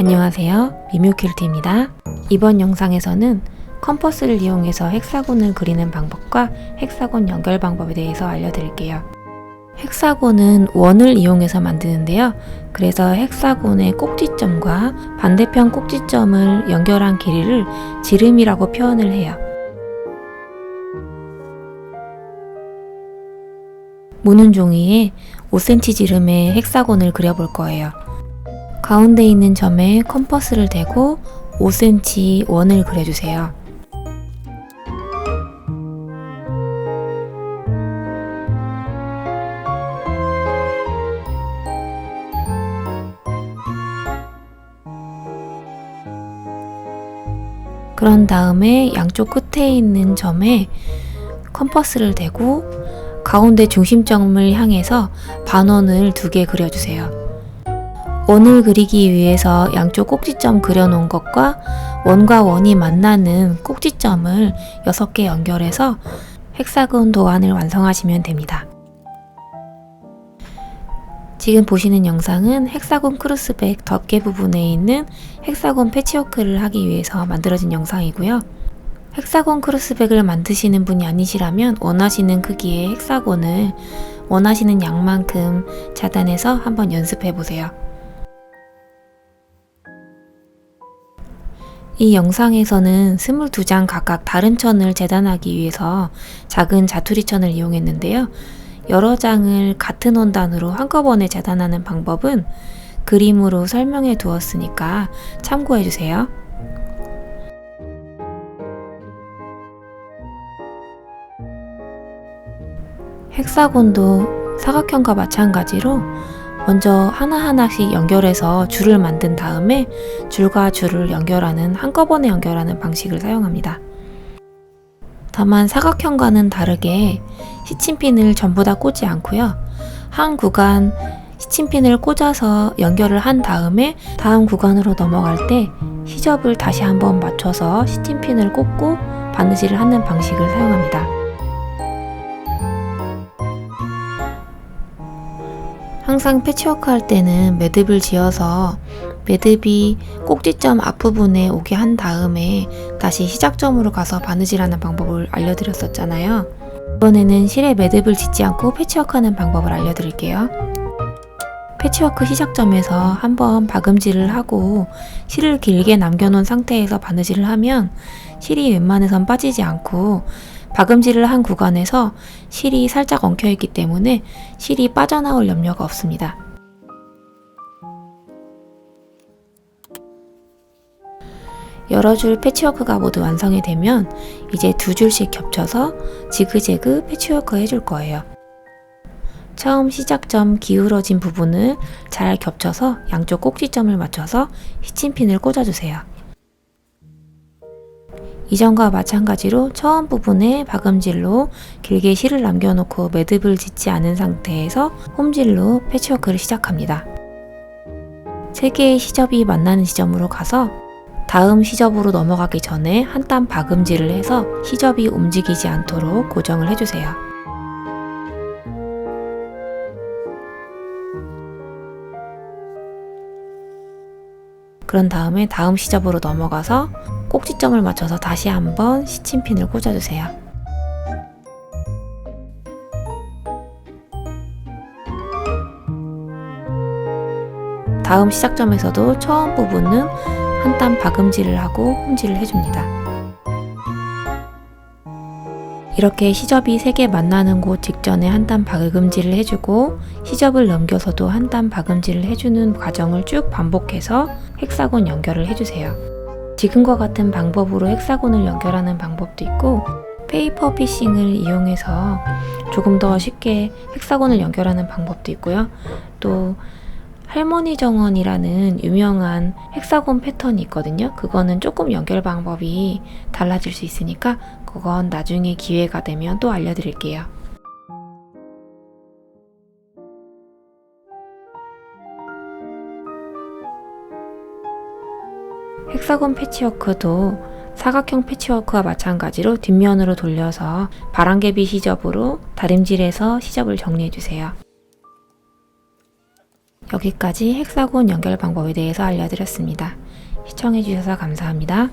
안녕하세요. 미묘퀼트입니다. 이번 영상에서는 컴퍼스를 이용해서 헥사곤을 그리는 방법과 헥사곤 연결 방법에 대해서 알려드릴게요. 헥사곤은 원을 이용해서 만드는데요. 그래서 헥사곤의 꼭지점과 반대편 꼭지점을 연결한 길이를 지름이라고 표현을 해요. 무는 종이에 5cm 지름의 헥사곤을 그려볼 거예요. 가운데 있는 점에 컴퍼스를 대고 5cm 원을 그려주세요. 그런 다음에 양쪽 끝에 있는 점에 컴퍼스를 대고 가운데 중심점을 향해서 반원을 두 개 그려주세요. 원을 그리기 위해서 양쪽 꼭지점 그려놓은 것과 원과 원이 만나는 꼭지점을 6개 연결해서 헥사곤 도안을 완성하시면 됩니다. 지금 보시는 영상은 헥사곤 크루스백 덮개 부분에 있는 헥사곤 패치워크를 하기 위해서 만들어진 영상이고요. 헥사곤 크루스백을 만드시는 분이 아니시라면 원하시는 크기의 헥사곤을 원하시는 양만큼 차단해서 한번 연습해 보세요. 이 영상에서는 22장 각각 다른 천을 재단하기 위해서 작은 자투리 천을 이용했는데요. 여러 장을 같은 원단으로 한꺼번에 재단하는 방법은 그림으로 설명해 두었으니까 참고해 주세요. 헥사곤도 사각형과 마찬가지로 먼저 하나하나씩 연결해서 줄을 만든 다음에 줄과 줄을 연결하는 한꺼번에 연결하는 방식을 사용합니다. 다만 사각형과는 다르게 시침핀을 전부 다 꽂지 않고요. 한 구간 시침핀을 꽂아서 연결을 한 다음에 다음 구간으로 넘어갈 때 시접을 다시 한번 맞춰서 시침핀을 꽂고 바느질을 하는 방식을 사용합니다. 항상 패치워크 할 때는 매듭을 지어서 매듭이 꼭지점 앞부분에 오게 한 다음에 다시 시작점으로 가서 바느질하는 방법을 알려드렸었잖아요. 이번에는 실에 매듭을 짓지 않고 패치워크하는 방법을 알려드릴게요. 패치워크 시작점에서 한번 박음질을 하고 실을 길게 남겨놓은 상태에서 바느질을 하면 실이 웬만해선 빠지지 않고 박음질을 한 구간에서 실이 살짝 엉켜있기 때문에 실이 빠져나올 염려가 없습니다. 여러 줄 패치워크가 모두 완성이 되면 이제 두 줄씩 겹쳐서 지그재그 패치워크 해줄 거예요. 처음 시작점 기울어진 부분을 잘 겹쳐서 양쪽 꼭지점을 맞춰서 히침핀을 꽂아주세요. 이전과 마찬가지로 처음 부분에 박음질로 길게 실을 남겨놓고 매듭을 짓지 않은 상태에서 홈질로 패치워크를 시작합니다. 세 개의 시접이 만나는 지점으로 가서 다음 시접으로 넘어가기 전에 한 땀 박음질을 해서 시접이 움직이지 않도록 고정을 해주세요. 그런 다음에 다음 시접으로 넘어가서 꼭지점을 맞춰서 다시 한번 시침핀을 꽂아주세요. 다음 시작점에서도 처음 부분은 한 땀 박음질을 하고 홈질을 해줍니다. 이렇게 시접이 3개 만나는 곳 직전에 한 땀 박음질을 해주고 시접을 넘겨서도 한 땀 박음질을 해주는 과정을 쭉 반복해서 헥사곤 연결을 해주세요. 지금과 같은 방법으로 헥사곤을 연결하는 방법도 있고 페이퍼 피싱을 이용해서 조금 더 쉽게 헥사곤을 연결하는 방법도 있고요. 또 할머니 정원이라는 유명한 헥사곤 패턴이 있거든요. 그거는 조금 연결 방법이 달라질 수 있으니까 그건 나중에 기회가 되면 또 알려드릴게요. 헥사곤 패치워크도 사각형 패치워크와 마찬가지로 뒷면으로 돌려서 바람개비 시접으로 다림질해서 시접을 정리해주세요. 여기까지 헥사곤 연결 방법에 대해서 알려드렸습니다. 시청해주셔서 감사합니다.